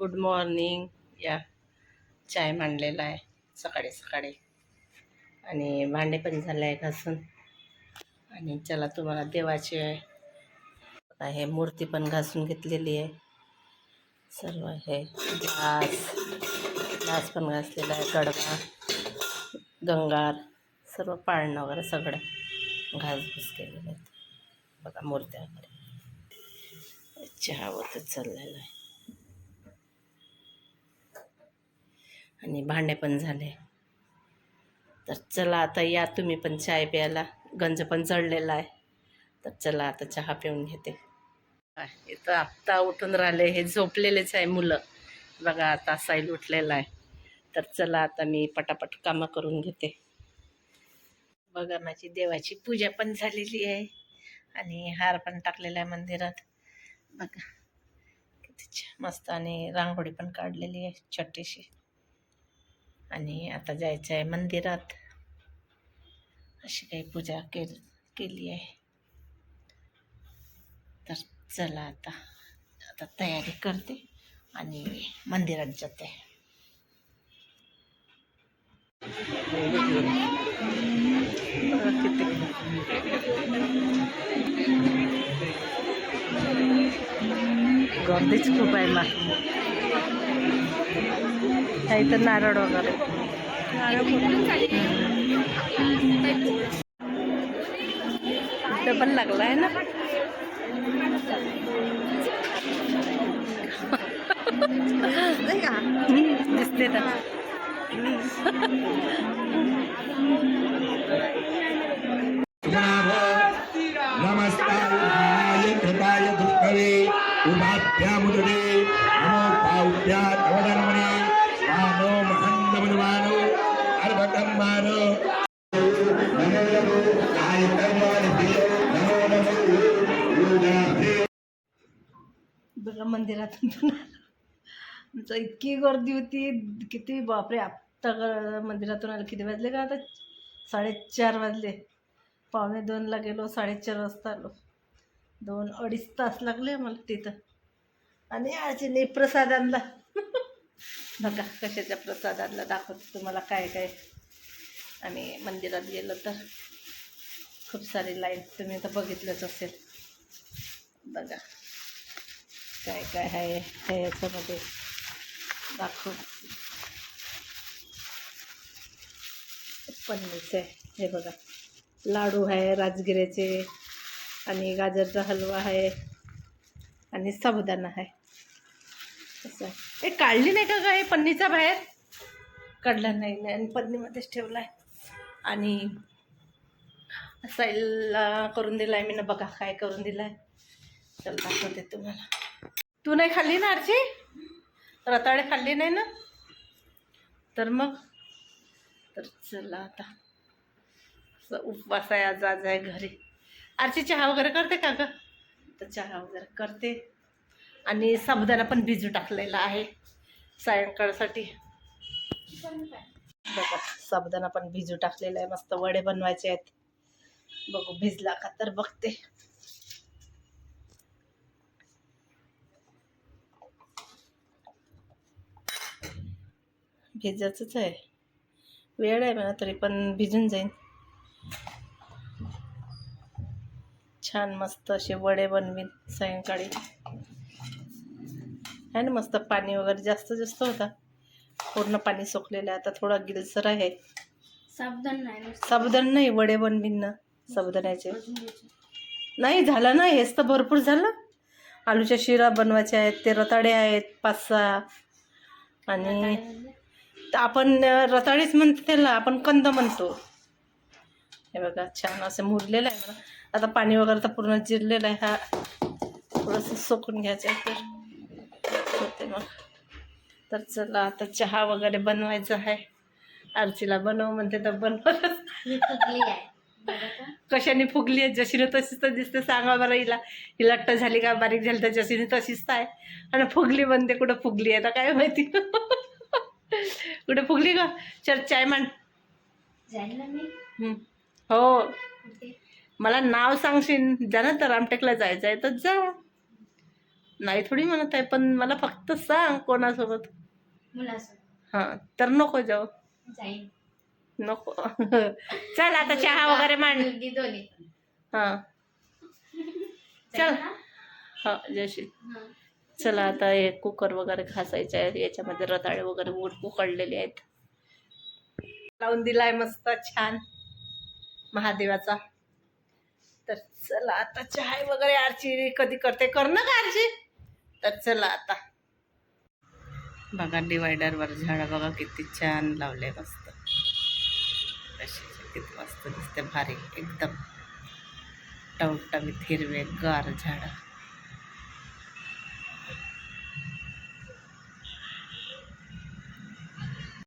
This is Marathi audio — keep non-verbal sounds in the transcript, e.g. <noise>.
Good morning. या. चाय मांडलेला आहे. सकाळी सकाळी. आणि भांडे पण झाले आहे घासून. आणि चला तुम्हाला देवाची आहे हे मूर्ती पण घासून घेतलेली आहे. सर्व हे घास घास पण घासलेला आहे गडगा गंगार सर्व पाळणं वगैरे सगळं घासघूस केलेलं आहेत बघा मूर्त्या वगैरे. चहा होतच चाललेला आहे. आणि भांडे पण झाले. तर चला आता या तुम्ही पण चाय प्यायला. गंज पण चढलेला आहे. तर चला आता चहा पिऊन घेते. काय, इथं आत्ता उठून राहिले. हे झोपलेलेच आहे मुलं. बघा आता साईल उठलेला आहे. तर चला आता मी पटापट कामं करून घेते. बघा माझी देवाची पूजा पण झालेली आहे. आणि हार पण टाकलेला आहे मंदिरात. बघा किती मस्त आणि रांगोळी पण काढलेली आहे छोटीशी. आणि आता जायचं आहे मंदिरात. अशी काही पूजा केल केली आहे. तर चला आता आता तयारी करते आणि मंदिरात जाते. गर्दीच खूप आहे मा. नाही इथं नारळ वगैरे. पण लागला आहे ना. दिसते तर. नमस्कार कृताय दुष्कवे उभाभ्यामुदे नमो बघा मंदिरातून पण आमचं इतकी गर्दी होती किती बापरे आत्ता ग- मंदिरातून आलं किती वाजले का आता? साडेचार वाजले. पावणे दोनला गेलो साडेचार वाजता आलो. दोन अडीच तास लागले मला तिथं. आणि आजीने प्रसाद आणला. <laughs> बघा कशाच्या प्रसाद आणला दाखवते तुम्हाला काय काय. आम्ही मंदिरात गेलो तर खूप सारी लाईन तुम्ही तर बघितलंच असेल. बघा. काय काय आहे हे याच्यामध्ये? दाखव. पन्नीस आहे हे बघा. लाडू आहे राजगिऱ्याचे आणि गाजरचा हलवा आहे आणि साबुदाणा आहे. असं आहे. हे काढली नाही का काय पन्नीचा बाहेर? काढला नाही नाही. आणि पन्नीमध्येच ठेवला आहे आणि साईलला करून दिला आहे मी ना बघा काय करून दिला आहे चल दाखवते तुम्हाला. तू नाही खाल्ली ना आरची रताळे खाल्ली नाही ना? तर मग? तर चला आता. असं उपवास आहे आज आज आहे घरी. आरची चहा वगैरे करते का ग? तर चहा वगैरे करते. आणि साबुदाणा पण भिजू टाकलेला आहे सायंकाळसाठी. बघा साबुदाणा पण भिजू टाकलेला आहे. मस्त वडे बनवायचे आहेत. बघू भिजला का तर बघते. भिजायचंच आहे. वेळ आहे म्हणा तरी पण भिजून जाईन. छान मस्त असे वडे बनवीन सायंकाळी. आहे ना मस्त पाणी वगैरे जास्त जास्त होता. पूर्ण पाणी सोकलेलं आहे. आता थोडा गिलसर आहे. साबुदाणा नाही साबुदाणा नाही वडे बनवीन ना साबुदाण्याचे. नाही झालं ना हेच तर भरपूर झालं. आलूच्या शिरा बनवायच्या आहेत ते रताळे आहेत पाच सहा. आणि तर आपण रताळीच म्हणतो त्याला आपण कंद म्हणतो. हे बघा छान असं मुरलेलं आहे मला आता पाणी वगैरे तर पूर्ण जिरलेलं आहे. हा थोडंसं सोकून घ्यायचं आहे तर. होते मग. तर चला आता चहा वगैरे बनवायचा आहे. आरचीला बनव म्हणते तर का? कशाने फुगली आहे? जशीने तशीच तर दिसते. सांगा बरं हिला. ही लट्ट झाली का? बारीक झाली तर जशीने तशीच तर आहे. आणि फुगली म्हणते कुठं फुगली आहे? तर काय माहिती. कुठे फुगली का? चल चाय मांड. जाईल ना मी हं. मला नाव सांगशील. जा ना तर रामटेकला जायचं आहे तर जा. नाही थोडी म्हणत आहे पण मला फक्त सांग कोणासोबत. हां तर नको जाऊ. नको. <laughs> चल आता चहा वगैरे मांड. हां. चल. हा जशी हा. चला आता हे कुकर वगैरे घासायचं आहे याच्यामध्ये रताळे वगैरे उड उकडलेले आहेत. लावून दिलाय मस्त छान महादेवाचा. तर चला आता चहा वगैरे आरची कधी करते? कर ना का आरची. तर चला आता. बघा डिवायडरवर झाडं बघा किती छान लावले मस्त. किती मस्त दिसते भारी. एकदम टवटवीत हिरवे गार झाडं.